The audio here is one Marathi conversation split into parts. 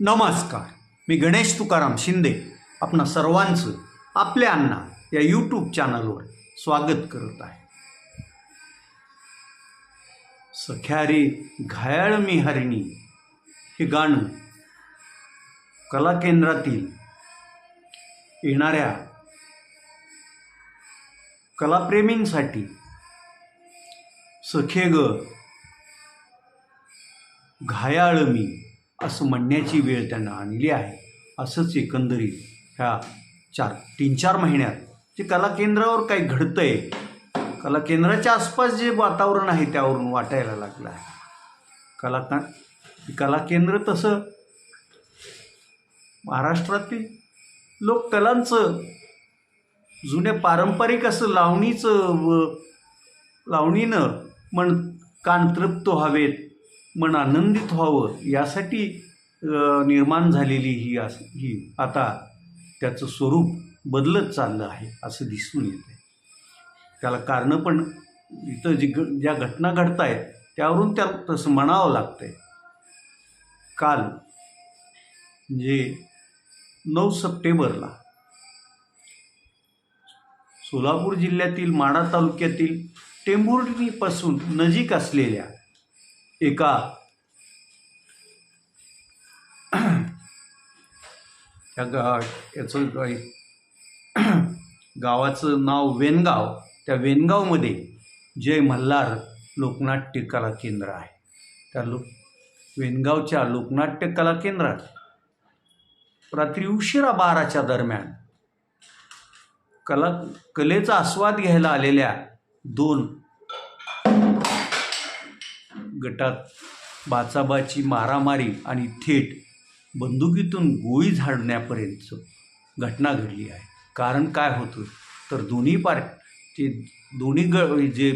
नमस्कार. मी गणेश तुकाराम शिंदे आपणा सर्वांचं आपल्या अण्णा या यूट्यूब चॅनलवर स्वागत करत आहे. सख्यारी घायाळ मी हरिणी हे गाणं कला केंद्रातील येणाऱ्या कलाप्रेमींसाठी सखे ग घायाळ मी. असं म्हणण्याची वेळ त्यांना आणली आहे. असंच एकंदरीत ह्या चार तीन चार महिन्यात जे कला केंद्रावर काही आहे कला केंद्राच्या आसपास जे वातावरण आहे त्यावरून वाटायला लागलं आहे. कला का कला केंद्र तसं महाराष्ट्रातील लोककलांचं जुन्या पारंपरिक असं लावणीचं व लावणीनं मन कान तृप्त व्हावेत मन आनंदित व्हावं यासाठी निर्माण झालेली ही अस ही आता त्याचं स्वरूप बदलत चाललं आहे असं दिसून येतं आहे त्याला कारणं पण इथं जी घ ज्या घटना घडत आहेत त्यावरून त्या तसं म्हणावं लागतं आहे काल म्हणजे नऊ सप्टेंबरला सोलापूर जिल्ह्यातील माढा तालुक्यातील टेंभुर्णीपासून नजीक असलेल्या एका त्या गा याचं गावाचं नाव वेनगाव. त्या वेनगावमध्ये जय मल्हार लोकनाट्य कला केंद्र आहे. त्या लोक वेनगावच्या लोकनाट्य कला केंद्रात रात्री उशिरा बाराच्या दरम्यान कला कलेचा आस्वाद घ्यायला आलेल्या दोन गटात बाचाबाची मारामारी आणि थेट बंदुकीतून गोळी झाडण्यापर्यंत घटना घडली आहे. कारण काय होतं तर दोन्ही पार्टी दोन्ही ग जे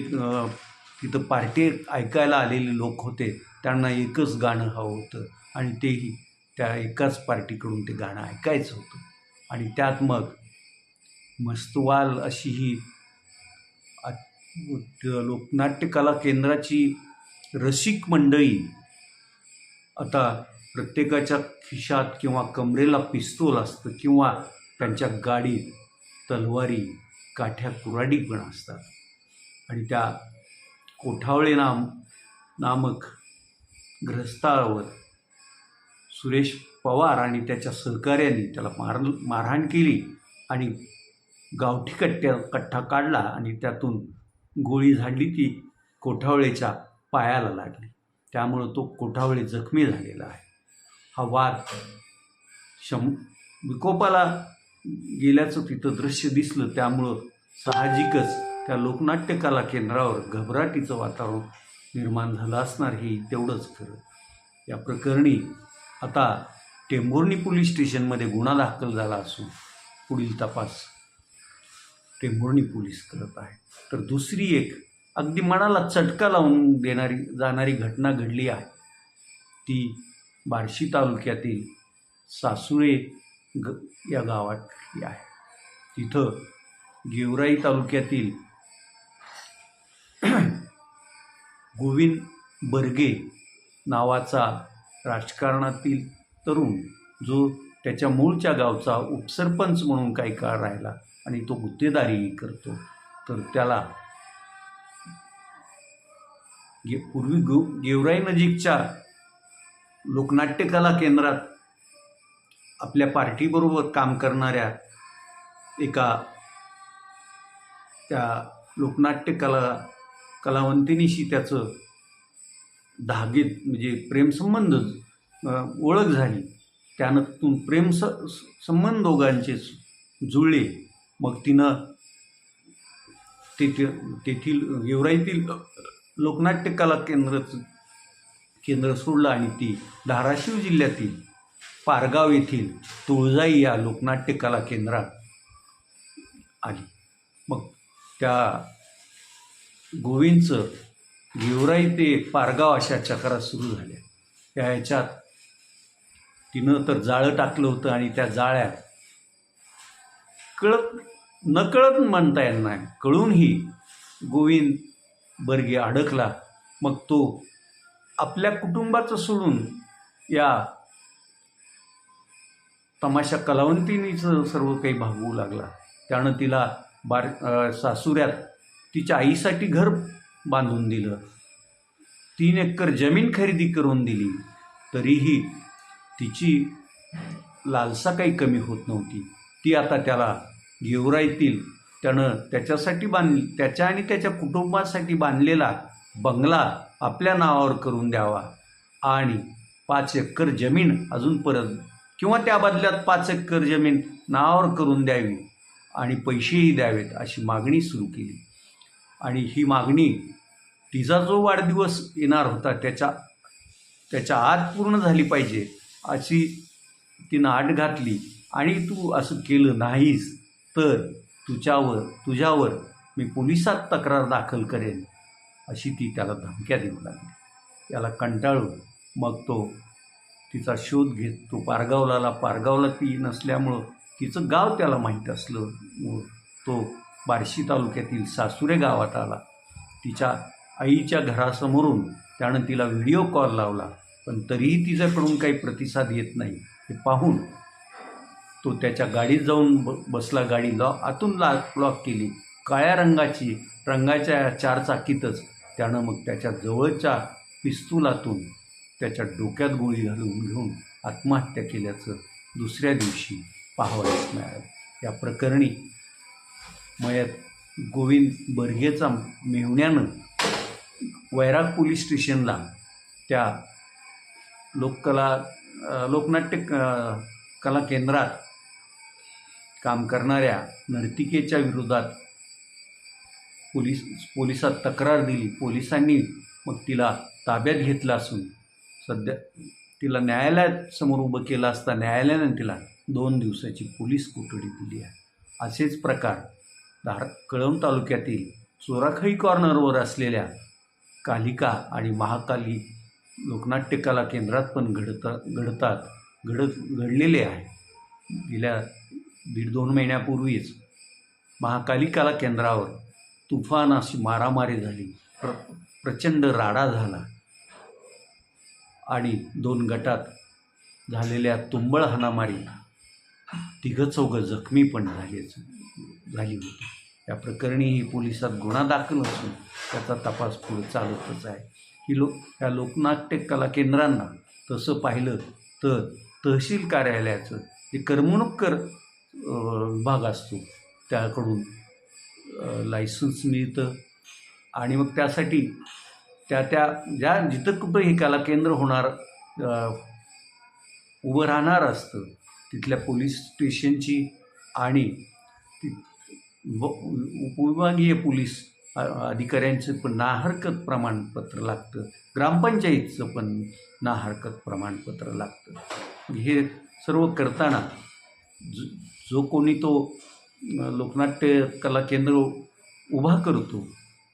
तिथं पार्टी ऐकायला आलेले लोक होते त्यांना एकच गाणं हवं होतं आणि तेही त्या एकाच पार्टीकडून ते गाणं ऐकायचं होतं. आणि त्यात मग मस्तवाल अशी ही लोकनाट्यकला लोकनाट्य कला केंद्राची रसिक मंडळी आता प्रत्येकाच्या खिशात किंवा कमरेला पिस्तूल असतं किंवा त्यांच्या गाडीत तलवारी काठ्या कुराडी पण असतात. आणि त्या कोठावळे नाम नामक ग्रस्तावर सुरेश पवार आणि त्याच्या सहकार्यांनी त्याला मार मारहाण केली आणि गावठी कट्ट्या कट्टा काढला आणि त्यातून गोळी झाडली ती कोठावळेच्या पायाला लागली. त्यामुळं तो कोठावळे जखमी झालेला आहे. हा वाद शं विकोपाला गेल्याचं तिथं दृश्य दिसलं त्यामुळं साहजिकच त्या लोकनाट्य कला केंद्रावर घबराटीचं वातावरण निर्माण झालं असणार हे तेवढंच खरं. या प्रकरणी आता टेंभुर्णी पोलीस स्टेशनमध्ये गुन्हा दाखल झाला असून पुढील तपास टेंभुर्णी पोलीस करत आहे. तर दुसरी एक अगदी मनाला चटका लावून देणारी जाणारी घटना घडली आहे. ती बार्शी तालुक्यातील सासुळे ग या गावातली आहे. तिथं गेवराई तालुक्यातील गोविंद बर्गे नावाचा राजकारणातील तरुण जो त्याच्या मूळच्या गावचा उपसरपंच म्हणून काही काळ राहिला आणि तो गुत्तेदारीही करतो तर त्याला गे पूर्वी गो गेवराई नजीकच्या लोकनाट्य कला केंद्रात आपल्या पार्टीबरोबर काम करणाऱ्या एका त्या लोकनाट्य कला कलावंतिनीशी त्याचं धागेत म्हणजे प्रेमसंबंध ओळख झाली. त्यानं प्रेम स संबंध दोघांचे जुळले. मग तिनं तेथील तेथील गेवराईतील लोकनाट्य कला केंद्राचं केंद्र सोडलं आणि ती धाराशिव जिल्ह्यातील पारगाव येथील तुळजाई या लोकनाट्य कला केंद्रात आली. मग त्या गोविंदचं गेवराई ते पारगाव अशा चक्रात सुरू झाल्या. त्या ह्याच्यात तिनं तर जाळं टाकलं होतं आणि त्या जाळ्यात कळत नकळत म्हणता येणार नाही. कळूनही गोविंद बर्गे अडकला. मग तो आपल्या कुटुंबाचं सोडून या तमाशा कलावंतीनीचं सर्व काही भागवू लागला. त्यानं तिला बार सासुऱ्यात तिच्या आईसाठी घर बांधून दिलं. तीन एकर जमीन खरेदी करून दिली. तरीही तिची लालसा काही कमी होत नव्हती. ती आता त्याला गेवराईतील त्यानं त्याच्यासाठी बांध त्याच्या आणि त्याच्या कुटुंबासाठी बांधलेला बंगला आपल्या नावावर करून द्यावा. आणि पाच एकर जमीन अजून परत किंवा त्या बदल्यात पाच एकर जमीन नावावर करून द्यावी आणि पैसेही द्यावेत अशी मागणी सुरू केली. आणि ही मागणी तिचा जो वाढदिवस येणार होता त्याच्या त्याच्या आत पूर्ण झाली पाहिजे अशी तिनं आट घातली. आणि तू असं केलं नाहीस तर तुझ्यावर तुझ्यावर मी पोलिसात तक्रार दाखल करेन. अशी ती त्याला धमक्या देऊ लागली. त्याला कंटाळून मग तो तिचा शोध घेत तो पारगावला पारगावला ती नसल्यामुळं तिचं गाव त्याला माहीत असलं तो बार्शी तालुक्यातील सासुरे गावात आला. तिच्या आईच्या घरासमोरून त्यानं तिला व्हिडिओ कॉल लावला पण तरीही तिच्याकडून काही प्रतिसाद येत नाही. हे पाहून तो त्याच्या गाडीत जाऊन ब बसला. गाडी लॉ आतून ला लॉक केली. काळ्या रंगाची रंगाच्या चारचाकीतच त्यानं मग त्याच्या जवळच्या पिस्तुलातून त्याच्या डोक्यात गोळी घालून घेऊन आत्महत्या केल्याचं दुसऱ्या दिवशी पाहावयास मिळालं. या प्रकरणी मयत गोविंद बर्गेचा मेहुण्यानं वैराग पोलीस स्टेशनला त्या लोककला लोकनाट्य क- कला केंद्रात काम करणाऱ्या नर्तिकेच्या विरोधात पोलीस पोलिसात तक्रार दिली. पोलिसांनी मग तिला ताब्यात घेतलं असून सध्या तिला न्यायालयात समोर उभं केलं असता न्यायालयानं तिला दोन दिवसाची पोलीस कोठडी दिली आहे. असेच प्रकार धार कळंब तालुक्यातील चोराखळी कॉर्नरवर असलेल्या कालिका आणि महाकाली लोकनाट्य कला केंद्रात पण घडत घडतात घडत घडलेले आहे. गेल्या दीड दोन महिन्यापूर्वीच महाकाली कला केंद्रावर तुफान अशी मारामारी झाली. प्र प्रचंड राडा झाला. आणि दोन गटात झालेल्या तुंबळ हाणामारी तिघं चौघं जखमी पण झालेच झाली होती. या प्रकरणीही पोलिसात गुन्हा दाखल असून त्याचा तपास पुढे चालतच आहे. ही लोक या लोकनाट्य कला केंद्रांना तसं पाहिलं तर तहसील कार्यालयाचं जे करमणूक कर विभाग असतो त्याकडून लायसन्स मिळतं आणि मग त्यासाठी त्या त्या ज्या जिथं कुठं हे कला केंद्र होणार उभं राहणार असतं तिथल्या पोलीस स्टेशनची आणि व- उपविभागीय पोलीस अधिकाऱ्यांचं पण नाहरकत प्रमाणपत्र लागतं ग्रामपंचायतचं पण नाहरकत प्रमाणपत्र लागतं. हे सर्व करताना जो जो कोणी तो लोकनाट्य कला केंद्र उभा करतो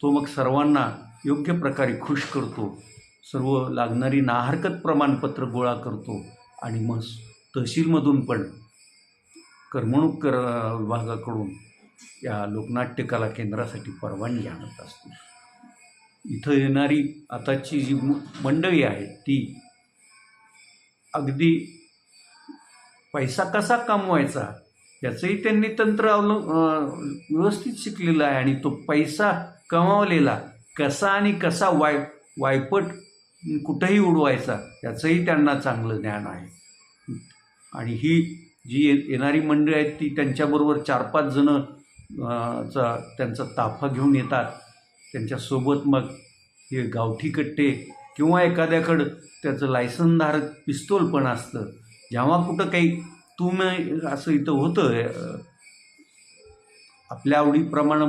तो मग सर्वांना योग्य प्रकारे खुश करतो सर्व लागणारी नाहरकत प्रमाणपत्र गोळा करतो आणि मग तहसीलमधून पण करमणूक कर विभागाकडून या लोकनाट्य कला केंद्रासाठी परवानगी आणत असतो. इथं येणारी आताची जी मंडळी आहे ती अगदी पैसा कसा कमवायचा याचंही त्यांनी तंत्र अवलं व्यवस्थित शिकलेलं आहे. आणि तो पैसा कमावलेला कसा आणि कसा वाय वायपट कुठंही उडवायचा याचंही त्यांना चांगलं ज्ञान आहे. आणि ही जी ये- येणारी मंडळी आहेत ती त्यांच्याबरोबर चार पाच जणं चा त्यांचा ताफा घेऊन येतात. त्यांच्यासोबत मग हे गावठी कट्टे किंवा एखाद्याकडं त्याचं लायसनधारक पिस्तोल पण असतं. जेव्हा कुठं काही तुम्ही असं इथं होतं आपल्या आवडीप्रमाणे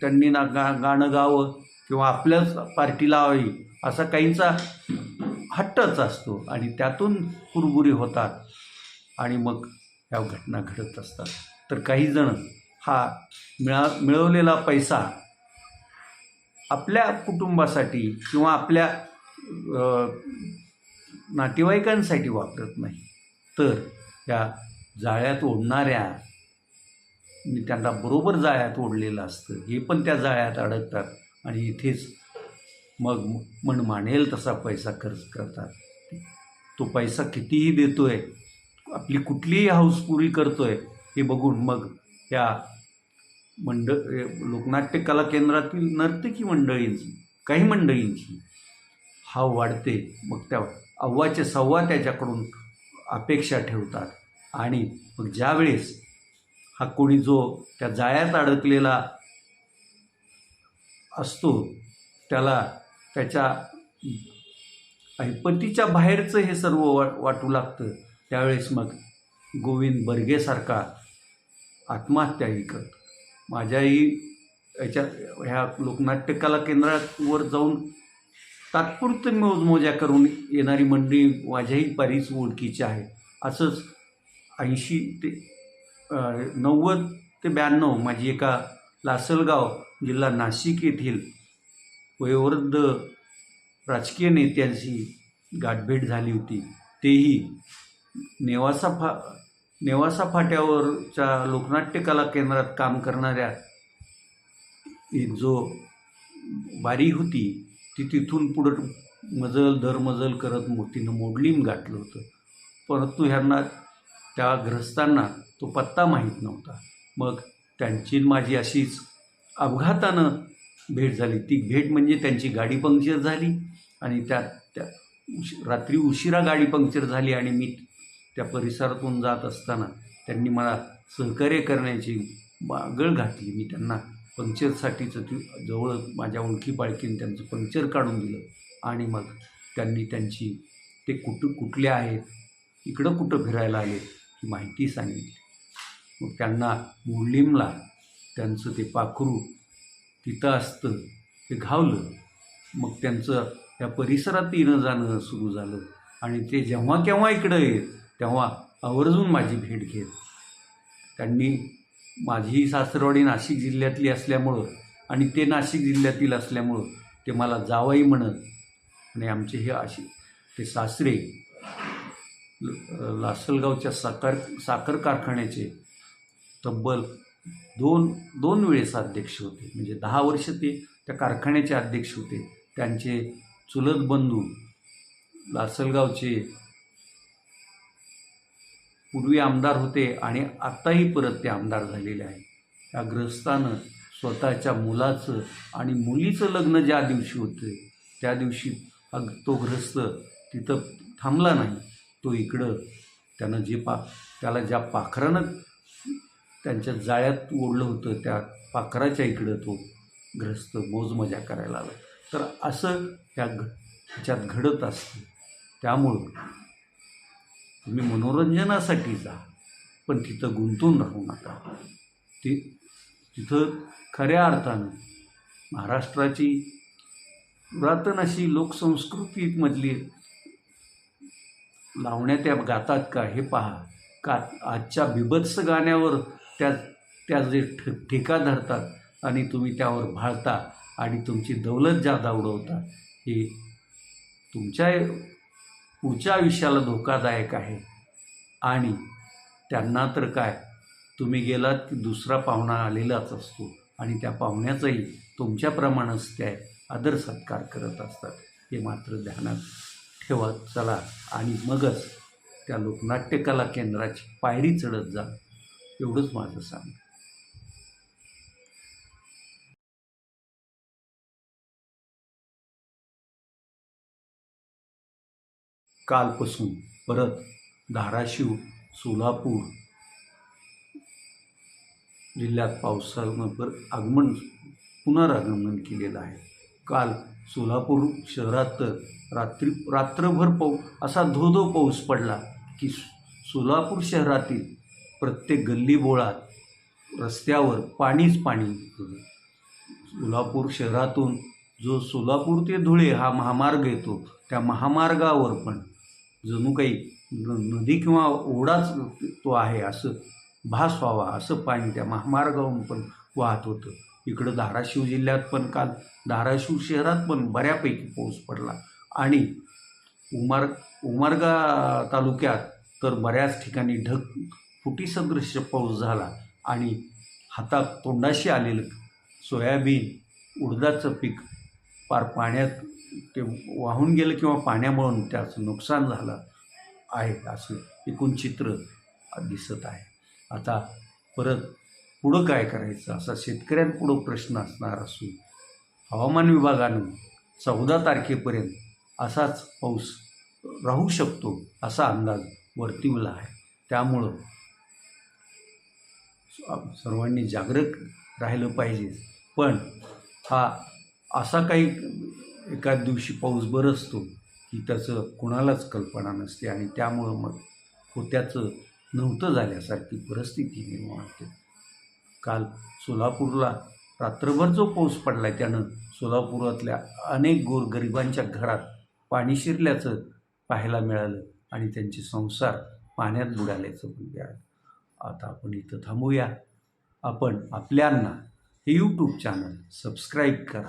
त्यांनी ना गा गाणं गावं किंवा आपल्याच पार्टी लावावी असा काहींचा हट्टच असतो आणि त्यातून कुरबुरी होतात आणि मग ह्या घटना घडत असतात. तर काही जण हा मिळा मिळवलेला पैसा आपल्या कुटुंबासाठी किंवा आपल्या नातेवाईकांसाठी वापरत नाही. तर या जाळ्यात ओढणाऱ्या मी त्यांना बरोबर जाळ्यात ओढलेलं असतं. हे पण त्या जाळ्यात अडकतात आणि इथेच मग मन मानेल तसा पैसा खर्च करतात. तो पैसा कितीही देतो आहे आपली कुठलीही हाऊस पुरी आहे हे बघून मग या मंड लोकनाट्य कला केंद्रातील नर्तकी मंडळींची काही मंडळींची हाव वाढते. मग त्या अव्वाच्या सव्वा त्याच्याकडून अपेक्षा ठेवतात. आणि मग ज्यावेळेस हा कोणी जो त्या जाळ्यात अडकलेला असतो त्याला त्याच्या ऐपतीच्या बाहेरचं हे सर्व वा वाटू लागतं त्यावेळेस मग गोविंद बर्गेसारखा आत्महत्याही करतो. माझ्याही याच्या ह्या लोकनाट्य कला केंद्रावर जाऊन तात्पुरतं मोजमोज्या करून येणारी मंडळी माझ्याही बरीच ओळखीची आहे. असंच ऐंशी ते नव्वद ते ब्याण्णव माझी एका लासलगाव जिल्हा नाशिक येथील वयोवृद्ध राजकीय नेत्यांशी गाठभेट झाली होती. तेही नेवासा फा नेवासा फाट्यावरच्या लोकनाट्य कला केंद्रात काम करणाऱ्या एक जो बारी होती ती तिथून पुढं मजल दरमजल करत मूर्तीनं मोडलीम गाठलं होतं. परंतु ह्यांना त्या ग्रस्तांना तो पत्ता माहीत नव्हता. मग त्यांची माझी अशीच अपघातानं भेट झाली. ती भेट म्हणजे त्यांची गाडी पंक्चर झाली आणि त्या त्या उश रात्री उशिरा गाडी पंक्चर झाली आणि मी त्या परिसरातून जात असताना त्यांनी मला सहकार्य करण्याची बागळ घातली. मी त्यांना पंक्चरसाठीचं ती जवळ माझ्या ओळखी पाळखीने त्यांचं पंक्चर काढून दिलं आणि मग त्यांनी त्यांची ते कुठं कुठले आहेत इकडं कुठं फिरायला आले ही माहिती सांगितली. मग त्यांना मुरलीमला त्यांचं ते पाखरू तिथं असतं ते घावलं. मग त्यांचं त्या परिसरात येणं जाणं सुरू झालं आणि ते जेव्हा केव्हा इकडं येत तेव्हा आवर्जून माझी भेट घेत. त्यांनी माझी सासरवाडी नाशिक जिल्ह्यातली असल्यामुळं आणि ते नाशिक जिल्ह्यातील असल्यामुळं ते मला जावई म्हणत आणि आमचे हे अशी ते सासरे ल- लासलगावच्या साखर साखर कारखान्याचे तब्बल दोन दोन वेळेस अध्यक्ष होते. म्हणजे दहा वर्ष ते त्या कारखान्याचे अध्यक्ष होते. त्यांचे चुलत बंधू लासलगावचे पूर्वी आमदार होते आणि आत्ताही परत ते आमदार झालेले आहे त्या ग्रस्तानं स्वतःच्या मुलाचं आणि मुलीचं लग्न ज्या दिवशी होतं त्या दिवशी तो ग्रस्त तिथं थांबला नाही. तो इकडं त्यानं जे पा त्याला ज्या पाखरानं त्यांच्या जाळ्यात ओढलं होतं त्या पाखराच्या इकडं तो ग्रस्त मोजमजा करायला आला तर असं ह्या घ ह्याच्यात घडत असतं. त्यामुळं तुम्ही मनोरंजनासाठी जा पण तिथं गुंतून राहू नका. ती तिथं खऱ्या अर्थानं महाराष्ट्राची पुरातन अशी लोकसंस्कृतीमधली लावण्या त्या गातात का हे पहा. का आजच्या बिभत्स गाण्यावर त्या त्या जे ठ ठेका धरतात आणि तुम्ही त्यावर भाळता आणि तुमची दौलत जादा उडवता हे तुमच्या पुढच्या आयुष्याला धोकादायक आहे. आणि त्यांना तर काय? तुम्ही गेलात की दुसरा पाहुणा आलेलाच असतो. आणि त्या पाहुण्याचाही तुमच्याप्रमाणेच त्या आदर सत्कार करत असतात. हे मात्र ध्यानात ठेवत चला. आणि मगच त्या लोकनाट्य कला केंद्राची पायरी चढत जा. एवढंच माझं सांग कालपासून परत धाराशिव सोलापूर जिल्ह्यात पावसानं पर आगमन पुनरागमन केलेलं आहे. काल सोलापूर शहरात तर रात्री रात्रभर पाऊ असा धो धो पाऊस पडला की सोलापूर शहरातील प्रत्येक गल्लीबोळात रस्त्यावर पाणीच पाणी सोलापूर शहरातून जो सोलापूर ते धुळे हा महामार्ग येतो त्या महामार्गावर पण जणू काही न- नदी किंवा ओढाच तो आहे असं भास व्हावा असं पाणी त्या महामार्गावरून पण वाहत होतं. इकडं धाराशिव जिल्ह्यात पण काल धाराशिव शहरात पण बऱ्यापैकी पाऊस पडला. आणि उमार उमारगा तालुक्यात तर बऱ्याच ठिकाणी ढग फुटीसदृश्य पाऊस झाला आणि हातात तोंडाशी आलेलं सोयाबीन उडदाचं पीक पार पाण्यात ते वाहून गेलं किंवा पाण्यामुळं त्याचं नुकसान झालं आहे असं एकूण चित्र दिसत आहे. आता परत पुढं काय करायचं? असा शेतकऱ्यांपुढं प्रश्न असणार असून हवामान विभागानं चौदा तारखेपर्यंत असाच पाऊस राहू शकतो असा अंदाज वर्तविला आहे. त्यामुळं सर्वांनी जागरूक राहिलं पाहिजे. पण हा असा काही एकाच दिवशी पाऊस बरसतो की त्याचं कुणालाच कल्पना नसते आणि त्यामुळं मग होत्याचं नव्हतं झाल्यासारखी परिस्थिती निर्माण होते. काल सोलापूरला रात्रभर जो पाऊस पडला त्यानं सोलापुरातल्या अनेक गोरगरिबांच्या घरात पाणी शिरल्याचं पाहायला मिळालं आणि त्यांचे संसार पाण्यात बुडाल्याचं पण मिळालं. आता आपण इथं थांबूया. आपण आपल्यांना हे यूट्यूब चॅनल सबस्क्राईब करा.